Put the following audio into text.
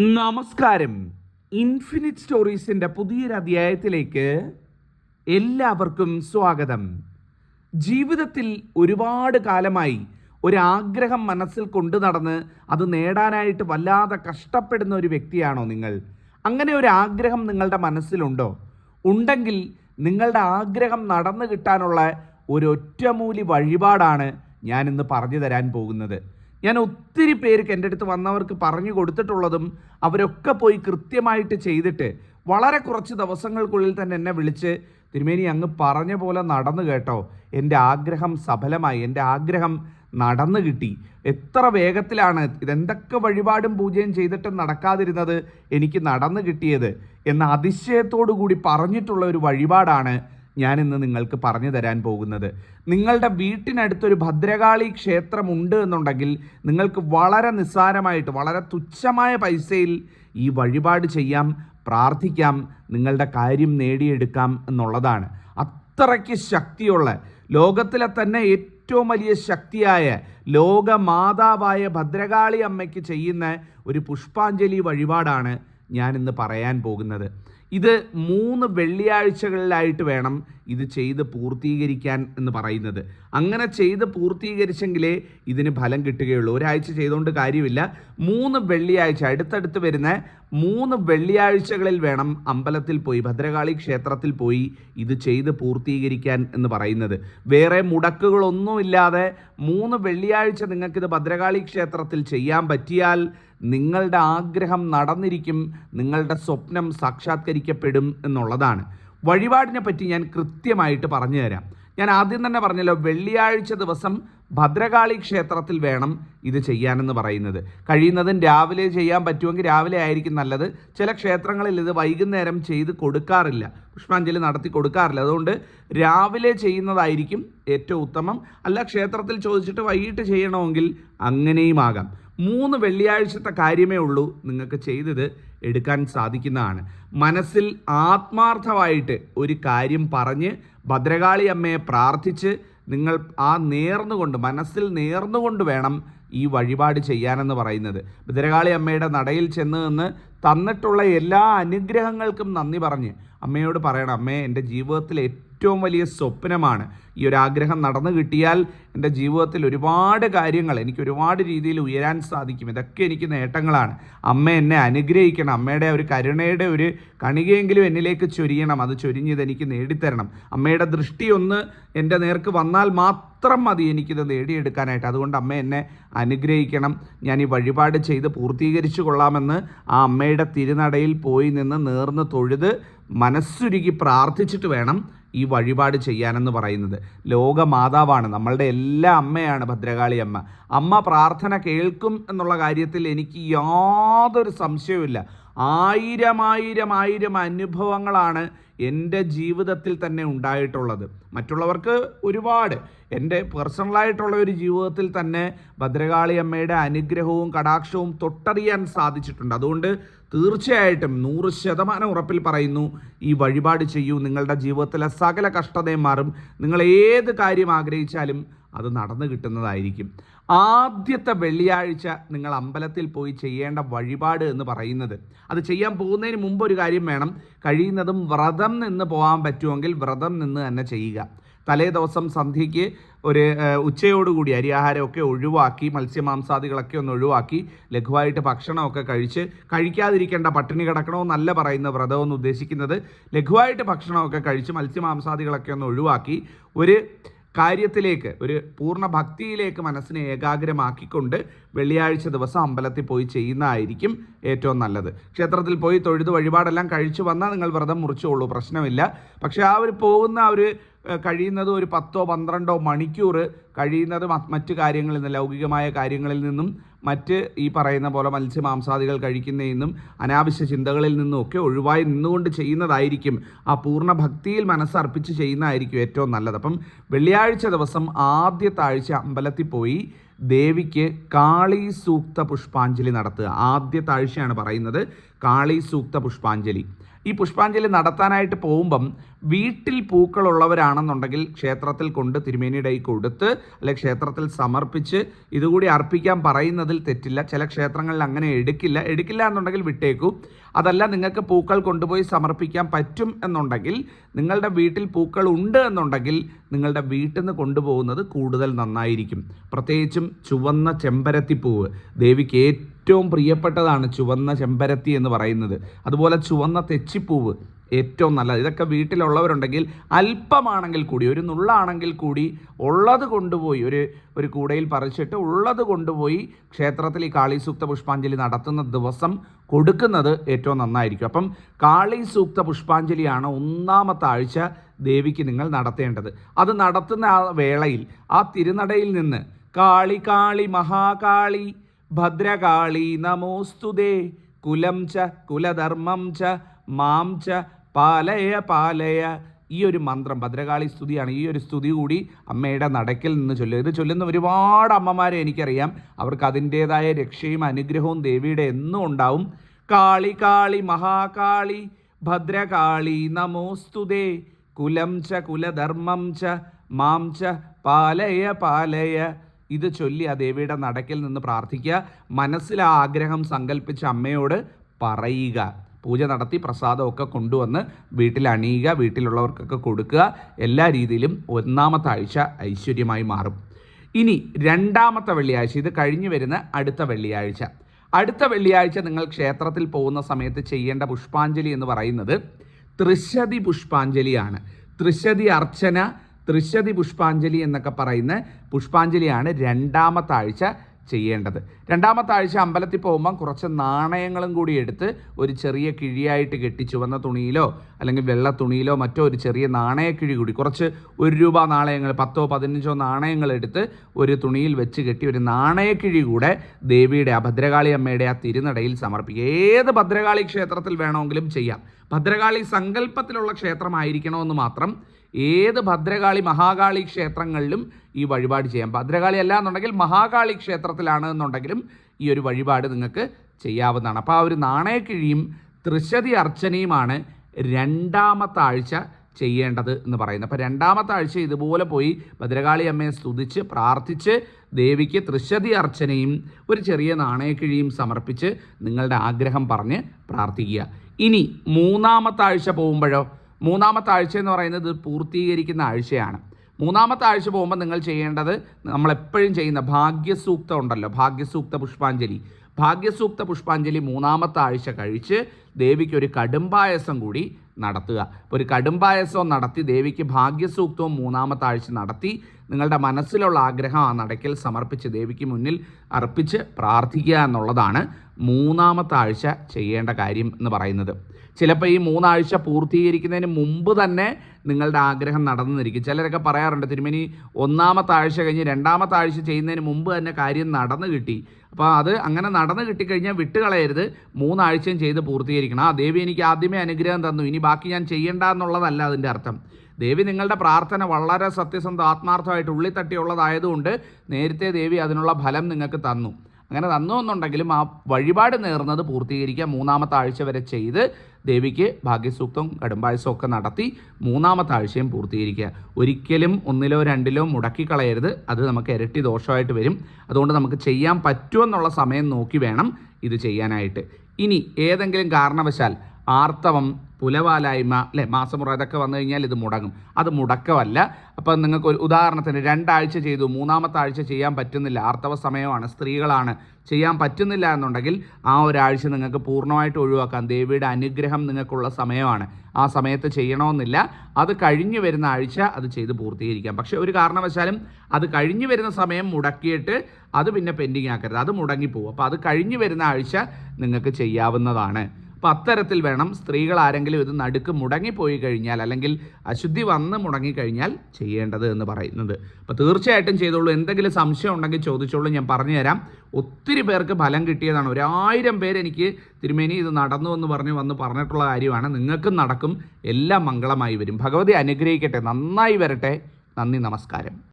നമസ്കാരം. ഇൻഫിനിറ്റ് സ്റ്റോറീസിന്റെ പുതിയൊരു അധ്യായത്തിലേക്ക് എല്ലാവർക്കും സ്വാഗതം. ജീവിതത്തിൽ ഒരുപാട് കാലമായി ഒരാഗ്രഹം മനസ്സിൽ കൊണ്ടു നടന്ന് അത് നേടാനായിട്ട് വല്ലാതെ കഷ്ടപ്പെടുന്ന ഒരു വ്യക്തിയാണോ നിങ്ങൾ? അങ്ങനെ ഒരു ആഗ്രഹം നിങ്ങളുടെ മനസ്സിലുണ്ടോ? ഉണ്ടെങ്കിൽ നിങ്ങളുടെ ആഗ്രഹം നടന്നു കിട്ടാനുള്ള ഒരൊറ്റമൂലി വഴിപാടാണ് ഞാനിന്ന് പറഞ്ഞു തരാൻ പോകുന്നത്. ഞാൻ ഒത്തിരി പേർക്ക് എന്റെ അടുത്ത് വന്നവർക്ക് പറഞ്ഞു കൊടുത്തിട്ടുള്ളതും അവരൊക്കെ പോയി കൃത്യമായിട്ട് ചെയ്തിട്ട് വളരെ കുറച്ച് ദിവസങ്ങൾക്കുള്ളിൽ തന്നെ എന്നെ വിളിച്ച് തിരുമേനി അങ്ങ് പറഞ്ഞ പോലെ നടന്നു കേട്ടോ. എന്റെ ആഗ്രഹം സഫലമായി. എന്റെ ആഗ്രഹം നടന്നു കിട്ടി. എത്ര വേഗത്തിലാണ് ഇതെന്തൊക്കെ വഴിപാടും പൂജയും ചെയ്തിട്ടും നടക്കാതിരുന്നത് എനിക്ക് നടന്നു കിട്ടിയത് എന്ന അതിശയത്തോടു കൂടി പറഞ്ഞിട്ടുള്ള ഒരു വഴിപാടാണ് ഞാൻ ഇന്ന് നിങ്ങൾക്ക് പറഞ്ഞു തരാൻ പോകുന്നത്. നിങ്ങളുടെ വീട്ടിനടുത്തൊരു ഭദ്രകാളി ക്ഷേത്രമുണ്ട് എന്നുണ്ടെങ്കിൽ നിങ്ങൾക്ക് വളരെ നിസ്സാരമായിട്ട് വളരെ തുച്ഛമായ പൈസയിൽ ഈ വഴിപാട് ചെയ്യാം പ്രാർത്ഥിക്കാം നിങ്ങളുടെ കാര്യം നേടിയെടുക്കാം എന്നുള്ളതാണ്. അത്രയ്ക്ക് ശക്തിയുള്ള ലോകത്തിലെ തന്നെ ഏറ്റവും വലിയ ശക്തിയായ ലോകമാതാവായ ഭദ്രകാളി അമ്മയ്ക്ക് ചെയ്യുന്ന ഒരു പുഷ്പാഞ്ജലി വഴിപാടാണ് ഞാൻ ഇന്ന് പറയാൻ പോകുന്നത്. ഇത് മൂന്ന് വെള്ളിയാഴ്ചകളിലായിട്ട് വേണം ഇത് ചെയ്ത് പൂർത്തീകരിക്കാൻ എന്ന് പറയുന്നത്. അങ്ങനെ ചെയ്ത് പൂർത്തീകരിച്ചെങ്കിലേ ഇതിന് ഫലം കിട്ടുകയുള്ളൂ. ഒരാഴ്ച ചെയ്തുകൊണ്ട് കാര്യമില്ല. മൂന്ന് വെള്ളിയാഴ്ച അടുത്തടുത്ത് വരുന്ന മൂന്ന് വെള്ളിയാഴ്ചകളിൽ വേണം അമ്പലത്തിൽ പോയി ഭദ്രകാളി ക്ഷേത്രത്തിൽ പോയി ഇത് ചെയ്ത് പൂർത്തീകരിക്കാൻ എന്ന് പറയുന്നത്. വേറെ മുടക്കുകളൊന്നുമില്ലാതെ മൂന്ന് വെള്ളിയാഴ്ച നിങ്ങൾക്കിത് ഭദ്രകാളി ക്ഷേത്രത്തിൽ ചെയ്യാൻ പറ്റിയാൽ നിങ്ങളുടെ ആഗ്രഹം നടന്നിരിക്കും നിങ്ങളുടെ സ്വപ്നം സാക്ഷാത്കരിക്കപ്പെടും എന്നുള്ളതാണ്. വഴിപാടിനെ പറ്റി ഞാൻ കൃത്യമായിട്ട് പറഞ്ഞു തരാം. ഞാൻ ആദ്യം തന്നെ പറഞ്ഞല്ലോ വെള്ളിയാഴ്ച ദിവസം ഭദ്രകാളി ക്ഷേത്രത്തിൽ വേണം ഇത് ചെയ്യാനെന്ന് പറയുന്നത്. കഴിയുന്നതും രാവിലെ ചെയ്യാൻ പറ്റുമെങ്കിൽ രാവിലെ ആയിരിക്കും നല്ലത്. ചില ക്ഷേത്രങ്ങളിൽ ഇത് വൈകുന്നേരം ചെയ്ത് കൊടുക്കാറില്ല. പുഷ്പാഞ്ജലി നടത്തി കൊടുക്കാറില്ല. അതുകൊണ്ട് രാവിലെ ചെയ്യുന്നതായിരിക്കും ഏറ്റവും ഉത്തമം. അല്ല ക്ഷേത്രത്തിൽ ചോദിച്ചിട്ട് വൈകിട്ട് ചെയ്യണമെങ്കിൽ അങ്ങനെയും ആകാം. മൂന്ന് വെള്ളിയാഴ്ചത്തെ കാര്യമേ ഉള്ളൂ നിങ്ങൾക്ക് ചെയ്തത് എടുക്കാൻ സാധിക്കുന്നതാണ്. മനസ്സിൽ ആത്മാർത്ഥമായിട്ട് ഒരു കാര്യം പറഞ്ഞ് ഭദ്രകാളി അമ്മയെ പ്രാർത്ഥിച്ച് നിങ്ങൾ ആ നേർന്നുകൊണ്ട് മനസ്സിൽ നേർന്നുകൊണ്ട് വേണം ഈ വഴിപാട് ചെയ്യാനെന്ന് പറയുന്നത്. ഭദ്രകാളി അമ്മയുടെ നടയിൽ ചെന്ന് നിന്ന് തന്നിട്ടുള്ള എല്ലാ അനുഗ്രഹങ്ങൾക്കും നന്ദി പറഞ്ഞ് അമ്മയോട് പറയണം അമ്മേ എന്റെ ജീവിതത്തിലെ ഏറ്റവും വലിയ സ്വപ്നമാണ്. ഈ ഒരു ആഗ്രഹം നടന്നു കിട്ടിയാൽ എന്റെ ജീവിതത്തിൽ ഒരുപാട് കാര്യങ്ങൾ എനിക്ക് ഒരുപാട് രീതിയിൽ ഉയരാൻ സാധിക്കും. ഇതൊക്കെ എനിക്ക് നേട്ടങ്ങളാണ്. അമ്മ എന്നെ അനുഗ്രഹിക്കണം. അമ്മയുടെ ഒരു കരുണയുടെ ഒരു കണികയെങ്കിലും എന്നിലേക്ക് ചൊരിയണം. അത് ചൊരിഞ്ഞത് എനിക്ക് നേടിത്തരണം. അമ്മയുടെ ദൃഷ്ടി ഒന്ന് എന്റെ നേർക്ക് വന്നാൽ മാത്രം മതി എനിക്കിത് നേടിയെടുക്കാനായിട്ട്. അതുകൊണ്ട് അമ്മ എന്നെ അനുഗ്രഹിക്കണം. ഞാൻ ഈ വഴിപാട് ചെയ്ത് പൂർത്തീകരിച്ചു കൊള്ളാമെന്ന് ആ അമ്മയുടെ തിരുനടയിൽ പോയി നിന്ന് നേർന്ന് തൊഴുത് മനസ്സുരുകി പ്രാർത്ഥിച്ചിട്ട് വേണം ഈ വഴിപാട് ചെയ്യാനെന്ന് പറയുന്നത്. ലോകമാതാവാണ് നമ്മളുടെ എല്ലാ അമ്മയാണ് ഭദ്രകാളി അമ്മ. അമ്മ പ്രാർത്ഥന കേൾക്കും എന്നുള്ള കാര്യത്തിൽ എനിക്ക് യാതൊരു സംശയവുമില്ല. ആയിരം ആയിരം ആയിരം അനുഭവങ്ങളാണ് എന്റെ ജീവിതത്തിൽ തന്നെ ഉണ്ടായിട്ടുള്ളത്. മറ്റുള്ളവർക്ക് ഒരുപാട്. എന്റെ പേഴ്സണലായിട്ടുള്ള ഒരു ജീവിതത്തിൽ തന്നെ ഭദ്രകാളി അമ്മയുടെ അനുഗ്രഹവും കടാക്ഷവും തൊട്ടറിയാൻ സാധിച്ചിട്ടുണ്ട്. അതുകൊണ്ട് തീർച്ചയായിട്ടും നൂറ് ശതമാനം ഉറപ്പിൽ പറയുന്നു ഈ വഴിപാട് ചെയ്യൂ. നിങ്ങളുടെ ജീവിതത്തിലെ സകല കഷ്ടതയും മാറും. നിങ്ങൾ ഏത് കാര്യം ആഗ്രഹിച്ചാലും അത് നടന്നു കിട്ടുന്നതായിരിക്കും. ആദ്യത്തെ വെള്ളിയാഴ്ച നിങ്ങൾ അമ്പലത്തിൽ പോയി ചെയ്യേണ്ട വഴിപാട് എന്ന് പറയുന്നത് അത് ചെയ്യാൻ പോകുന്നതിന് മുമ്പ് ഒരു കാര്യം വേണം. കഴിയുന്നതും വ്രതം നിന്ന് പോകാൻ പറ്റുമെങ്കിൽ വ്രതം നിന്ന് തന്നെ ചെയ്യുക. തലേ ദിവസം സന്ധ്യയ്ക്ക് ഒരു ഉച്ചയോടുകൂടി അരിയാഹാരമൊക്കെ ഒഴിവാക്കി മത്സ്യമാംസാദികളൊക്കെ ഒന്ന് ഒഴിവാക്കി ലഘുവായിട്ട് ഭക്ഷണമൊക്കെ കഴിച്ച് കഴിക്കാതിരിക്കേണ്ട പട്ടിണി കിടക്കണമെന്നല്ല പറയുന്ന വ്രതമെന്ന് ഉദ്ദേശിക്കുന്നത്. ലഘുവായിട്ട് ഭക്ഷണമൊക്കെ കഴിച്ച് മത്സ്യമാംസാദികളൊക്കെ ഒന്ന് ഒഴിവാക്കി ഒരു കാര്യത്തിലേക്ക് ഒരു പൂർണ ഭക്തിയിലേക്ക് മനസ്സിനെ ഏകാഗ്രമാക്കിക്കൊണ്ട് വെള്ളിയാഴ്ച ദിവസം അമ്പലത്തിൽ പോയി ചെയ്യുന്നതായിരിക്കും ഏറ്റവും നല്ലത്. ക്ഷേത്രത്തിൽ പോയി തൊഴുത് വഴിപാടെല്ലാം കഴിച്ചു വന്നാൽ നിങ്ങൾ വ്രതം മുറിച്ചോളൂ പ്രശ്നമില്ല. പക്ഷേ ആ ഒരു പോകുന്ന ഒരു കഴിയുന്നത് ഒരു പത്തോ പന്ത്രണ്ടോ മണിക്കൂർ കഴിയുന്നത് മറ്റ് കാര്യങ്ങളിൽ നിന്ന് ലൗകികമായ കാര്യങ്ങളിൽ നിന്നും മറ്റ് ഈ പറയുന്ന പോലെ മത്സ്യമാംസാദികൾ കഴിക്കുന്നതിൽ നിന്നും അനാവശ്യ ചിന്തകളിൽ നിന്നും ഒക്കെ ഒഴിവായി നിന്നുകൊണ്ട് ചെയ്യുന്നതായിരിക്കും ആ പൂർണ ഭക്തിയിൽ മനസ്സർപ്പിച്ച് ചെയ്യുന്നതായിരിക്കും ഏറ്റവും നല്ലത്. അപ്പം വെള്ളിയാഴ്ച ദിവസം ആദ്യത്തെ ആഴ്ച അമ്പലത്തിൽ പോയി ദേവിക്ക് കാളി സൂക്ത പുഷ്പാഞ്ജലി നടത്തുക. ആദ്യത്തെ ആഴ്ചയാണ് പറയുന്നത് കാളി സൂക്ത പുഷ്പാഞ്ജലി. ഈ പുഷ്പാഞ്ജലി നടത്താനായിട്ട് പോകുമ്പം വീട്ടിൽ പൂക്കളുള്ളവരാണെന്നുണ്ടെങ്കിൽ ക്ഷേത്രത്തിൽ കൊണ്ട് തിരുമേനിയുടെ കൈ കൊടുത്ത് അല്ലെ ക്ഷേത്രത്തിൽ സമർപ്പിച്ച് ഇതുകൂടി അർപ്പിക്കാൻ പറയുന്നതിൽ തെറ്റില്ല. ചില ക്ഷേത്രങ്ങളിൽ അങ്ങനെ എടുക്കില്ല. എടുക്കില്ല എന്നുണ്ടെങ്കിൽ വിട്ടേക്കൂ. അതല്ല നിങ്ങൾക്ക് പൂക്കൾ കൊണ്ടുപോയി സമർപ്പിക്കാൻ പറ്റും എന്നുണ്ടെങ്കിൽ നിങ്ങളുടെ വീട്ടിൽ പൂക്കൾ ഉണ്ട് എന്നുണ്ടെങ്കിൽ നിങ്ങളുടെ വീട്ടിൽ നിന്ന് കൊണ്ടുപോകുന്നത് കൂടുതൽ നന്നായിരിക്കും. പ്രത്യേകിച്ചും ചുവന്ന ചെമ്പരത്തിപ്പൂവ്. ദേവിക്ക് ഏറ്റവും പ്രിയപ്പെട്ടതാണ് ചുവന്ന ചെമ്പരത്തി എന്ന് പറയുന്നത്. അതുപോലെ ചുവന്ന തെച്ചിപ്പൂവ് ഏറ്റവും നല്ലത്. ഇതൊക്കെ വീട്ടിലുള്ളവരുണ്ടെങ്കിൽ അല്പമാണെങ്കിൽ കൂടി ഒരു നുള്ളാണെങ്കിൽ കൂടി ഉള്ളത് കൊണ്ടുപോയി ഒരു ഒരു കൂടയിൽ പറിച്ചിട്ട് ഉള്ളത് കൊണ്ടുപോയി ക്ഷേത്രത്തിൽ ഈ കാളി സൂക്ത പുഷ്പാഞ്ജലി നടത്തുന്ന ദിവസം കൊടുക്കുന്നത് ഏറ്റവും നന്നായിരിക്കും. അപ്പം കാളി സൂക്ത പുഷ്പാഞ്ജലിയാണ് ഒന്നാമത്തെ ആഴ്ച ദേവിക്ക് നിങ്ങൾ നടത്തേണ്ടത്. അത് നടത്തുന്ന ആ വേളയിൽ ആ തിരുനടയിൽ നിന്ന് കാളി കാളി മഹാകാളി ഭദ്രകാളി നമോസ്തുതേ കുലം ച കുലധർമ്മം ച മാം ച പാലയ പാലയ. ഈ ഒരു മന്ത്രം ഭദ്രകാളി സ്തുതിയാണ്. ഈ ഒരു സ്തുതി കൂടി അമ്മയുടെ നടക്കിൽ നിന്ന് ചൊല്ലുക. ഇത് ചൊല്ലുന്ന ഒരുപാട് അമ്മമാരെ എനിക്കറിയാം. അവർക്ക് അതിന്റേതായ രക്ഷയും അനുഗ്രഹവും ദേവിയുടെ എന്നും ഉണ്ടാവും. കാളി കാളി മഹാകാളി ഭദ്രകാളി നമോസ്തുതേ കുലം ച കുലധർമ്മം ച മാം ച പാലയ പാലയ. ഇത് ചൊല്ലി ആ ദേവിയുടെ നടക്കിൽ നിന്ന് പ്രാർത്ഥിക്കുക. മനസ്സിൽ ആ ആഗ്രഹം സങ്കല്പിച്ച അമ്മയോട് പറയുക. പൂജ നടത്തി പ്രസാദമൊക്കെ കൊണ്ടുവന്ന് വീട്ടിൽ അണിയുക വീട്ടിലുള്ളവർക്കൊക്കെ കൊടുക്കുക. എല്ലാ രീതിയിലും ഒന്നാമത്തെ ആഴ്ച ഐശ്വര്യമായി മാറും. ഇനി രണ്ടാമത്തെ വെള്ളിയാഴ്ച ഇത് കഴിഞ്ഞു വരുന്ന അടുത്ത വെള്ളിയാഴ്ച. അടുത്ത വെള്ളിയാഴ്ച നിങ്ങൾ ക്ഷേത്രത്തിൽ പോകുന്ന സമയത്ത് ചെയ്യേണ്ട പുഷ്പാഞ്ജലി എന്ന് പറയുന്നത് തൃശതി പുഷ്പാഞ്ജലിയാണ്. തൃശതി അർച്ചന തൃശതി പുഷ്പാഞ്ജലി എന്നൊക്കെ പറയുന്ന പുഷ്പാഞ്ജലിയാണ് രണ്ടാമത്തെ ആഴ്ച ചെയ്യേണ്ടത്. രണ്ടാമത്തെ ആഴ്ച അമ്പലത്തിൽ പോകുമ്പം കുറച്ച് നാണയങ്ങളും കൂടി എടുത്ത് ഒരു ചെറിയ കിഴിയായിട്ട് കെട്ടി ചുവന്ന തുണിയിലോ അല്ലെങ്കിൽ വെള്ള തുണിയിലോ മറ്റോ ഒരു ചെറിയ നാണയക്കിഴി കൂടി കുറച്ച് ഒരു രൂപ നാണയങ്ങൾ പത്തോ പതിനഞ്ചോ നാണയങ്ങൾ എടുത്ത് ഒരു തുണിയിൽ വെച്ച് കെട്ടി ഒരു നാണയക്കിഴി കൂടെ ദേവിയുടെ ആ ഭദ്രകാളി അമ്മയുടെ ആ തിരുനടയിൽ സമർപ്പിക്കുക. ഏത് ഭദ്രകാളി ക്ഷേത്രത്തിൽ വേണമെങ്കിലും ചെയ്യാം. ഭദ്രകാളി സങ്കല്പത്തിലുള്ള ക്ഷേത്രമായിരിക്കണമെന്ന് മാത്രം ഏത് ഭദ്രകാളി മഹാകാളി ക്ഷേത്രങ്ങളിലും ഈ വഴിപാട് ചെയ്യാം. ഭദ്രകാളി അല്ല എന്നുണ്ടെങ്കിൽ മഹാകാളി ക്ഷേത്രത്തിലാണ് എന്നുണ്ടെങ്കിലും ഈ ഒരു വഴിപാട് നിങ്ങൾക്ക് ചെയ്യാവുന്നതാണ്. അപ്പോൾ ആ ഒരു നാണയക്കിഴിയും തൃശതി അർച്ചനയുമാണ് രണ്ടാമത്തെ ആഴ്ച ചെയ്യേണ്ടത് എന്ന് പറയുന്നത്. അപ്പോൾ രണ്ടാമത്തെ ആഴ്ച ഇതുപോലെ പോയി ഭദ്രകാളി അമ്മയെ സ്തുതിച്ച് പ്രാർത്ഥിച്ച് ദേവിക്ക് തൃശതി അർച്ചനയും ഒരു ചെറിയ നാണയക്കിഴിയും സമർപ്പിച്ച് നിങ്ങളുടെ ആഗ്രഹം പറഞ്ഞ് പ്രാർത്ഥിക്കുക. ഇനി മൂന്നാമത്തെ ആഴ്ച പോകുമ്പോഴോ മൂന്നാമത്തെ ആഴ്ച എന്ന് പറയുന്നത് പൂർത്തീകരിക്കുന്ന ആഴ്ചയാണ്. മൂന്നാമത്തെ ആഴ്ച പോകുമ്പോൾ നിങ്ങൾ ചെയ്യേണ്ടത് നമ്മളെപ്പോഴും ചെയ്യുന്ന ഭാഗ്യസൂക്തം ഉണ്ടല്ലോ ഭാഗ്യസൂക്ത പുഷ്പാഞ്ജലി. ഭാഗ്യസൂക്ത പുഷ്പാഞ്ജലി മൂന്നാമത്തെ ആഴ്ച കഴിച്ച് ദേവിക്ക് ഒരു കടുംപായസം കൂടി നടത്തുക. ഒരു കടുംപായസവും നടത്തി ദേവിക്ക് ഭാഗ്യസൂക്തവും മൂന്നാമത്തെ ആഴ്ച നടത്തി നിങ്ങളുടെ മനസ്സിലുള്ള ആഗ്രഹം ആ നടക്കൽ സമർപ്പിച്ച് ദേവിക്ക് മുന്നിൽ അർപ്പിച്ച് പ്രാർത്ഥിക്കുക എന്നുള്ളതാണ് മൂന്നാമത്തെ ആഴ്ച ചെയ്യേണ്ട കാര്യം എന്ന് പറയുന്നത്. ചിലപ്പോൾ ഈ മൂന്നാഴ്ച പൂർത്തീകരിക്കുന്നതിന് മുമ്പ് തന്നെ നിങ്ങളുടെ ആഗ്രഹം നടന്നിരിക്കും. ചിലരൊക്കെ പറയാറുണ്ട് തിരുമേനി ഒന്നാമത്തെ ആഴ്ച കഴിഞ്ഞ് രണ്ടാമത്തെ ആഴ്ച ചെയ്യുന്നതിന് മുമ്പ് തന്നെ കാര്യം നടന്നു കിട്ടി. അപ്പോൾ അത് അങ്ങനെ നടന്നു കിട്ടിക്കഴിഞ്ഞാൽ വിട്ടുകളയരുത്. മൂന്നാഴ്ചയും ചെയ്ത് പൂർത്തീകരിക്കണം. ആ ദേവി എനിക്ക് ആദ്യമേ അനുഗ്രഹം തന്നു. ഇനി ബാക്കി ഞാൻ ചെയ്യേണ്ട എന്നുള്ളതല്ല അതിന്റെ അർത്ഥം. ദേവി നിങ്ങളുടെ പ്രാർത്ഥന വളരെ സത്യസന്ധ ആത്മാർത്ഥമായിട്ട് ഉള്ളിത്തട്ടിയുള്ളതായതുകൊണ്ട് നേരത്തെ ദേവി അതിനുള്ള ഫലം നിങ്ങൾക്ക് തന്നു. അങ്ങനെ തന്നു എന്നുണ്ടെങ്കിലും ആ വഴിപാട് നേർന്നത് പൂർത്തീകരിക്കുക മൂന്നാമത്തെ ആഴ്ച വരെ ചെയ്ത് ദേവിക്ക് ഭാഗ്യസൂക്തവും കടുംപായസവും ഒക്കെ നടത്തി മൂന്നാമത്തെ ആഴ്ചയും പൂർത്തീകരിക്കുക. ഒരിക്കലും ഒന്നിലോ രണ്ടിലോ മുടക്കിക്കളയരുത്. അത് നമുക്ക് ഇരട്ടി ദോഷമായിട്ട് വരും. അതുകൊണ്ട് നമുക്ക് ചെയ്യാൻ പറ്റുമെന്നുള്ള സമയം നോക്കി വേണം ഇത് ചെയ്യാനായിട്ട്. ഇനി ഏതെങ്കിലും കാരണവശാൽ ആർത്തവം പുലവാലായ്മ അല്ലെ? മാസമുറ ഇതൊക്കെ വന്നു കഴിഞ്ഞാൽ ഇത് മുടങ്ങും. അത് മുടക്കമല്ല അപ്പം നിങ്ങൾക്ക് ഒരു ഉദാഹരണത്തിന് രണ്ടാഴ്ച ചെയ്തു മൂന്നാമത്തെ ആഴ്ച ചെയ്യാൻ പറ്റുന്നില്ല. ആർത്തവ സമയമാണ് സ്ത്രീകളാണ്. ചെയ്യാൻ പറ്റുന്നില്ല എന്നുണ്ടെങ്കിൽ ആ ഒരാഴ്ച നിങ്ങൾക്ക് പൂർണമായിട്ട് ഒഴിവാക്കാം. ദേവിയുടെ അനുഗ്രഹം നിങ്ങൾക്കുള്ള സമയമാണ്. ആ സമയത്ത് ചെയ്യണമെന്നില്ല. അത് കഴിഞ്ഞു വരുന്ന ആഴ്ച അത് ചെയ്ത് പൂർത്തീകരിക്കാം. പക്ഷേ ഒരു കാരണവശാലും അത് കഴിഞ്ഞു വരുന്ന സമയം മുടക്കിയിട്ട് അത് പിന്നെ പെൻഡിങ് ആക്കരുത്. അത് മുടങ്ങിപ്പോവും. അപ്പോൾ അത് കഴിഞ്ഞു വരുന്ന ആഴ്ച നിങ്ങൾക്ക് ചെയ്യാവുന്നതാണ്. അപ്പോൾ അത്തരത്തിൽ വേണം സ്ത്രീകൾ ആരെങ്കിലും ഇത് നടുക്ക് മുടങ്ങിപ്പോയി കഴിഞ്ഞാൽ അല്ലെങ്കിൽ അശുദ്ധി വന്ന് മുടങ്ങിക്കഴിഞ്ഞാൽ ചെയ്യേണ്ടത് എന്ന് പറയുന്നത്. അപ്പോൾ തീർച്ചയായിട്ടും ചെയ്തോളൂ. എന്തെങ്കിലും സംശയം ഉണ്ടെങ്കിൽ ചോദിച്ചോളൂ. ഞാൻ പറഞ്ഞുതരാം. ഒത്തിരി പേർക്ക് ഫലം കിട്ടിയതാണ്. ഒരായിരം പേര് എനിക്ക് തിരുമേനി ഇത് നടന്നു എന്ന് പറഞ്ഞ് വന്ന് പറഞ്ഞിട്ടുള്ള കാര്യമാണ്. നിങ്ങൾക്കും നടക്കും. എല്ലാം മംഗളമായി വരും. ഭഗവതി അനുഗ്രഹിക്കട്ടെ. നന്നായി വരട്ടെ. നന്ദി നമസ്കാരം.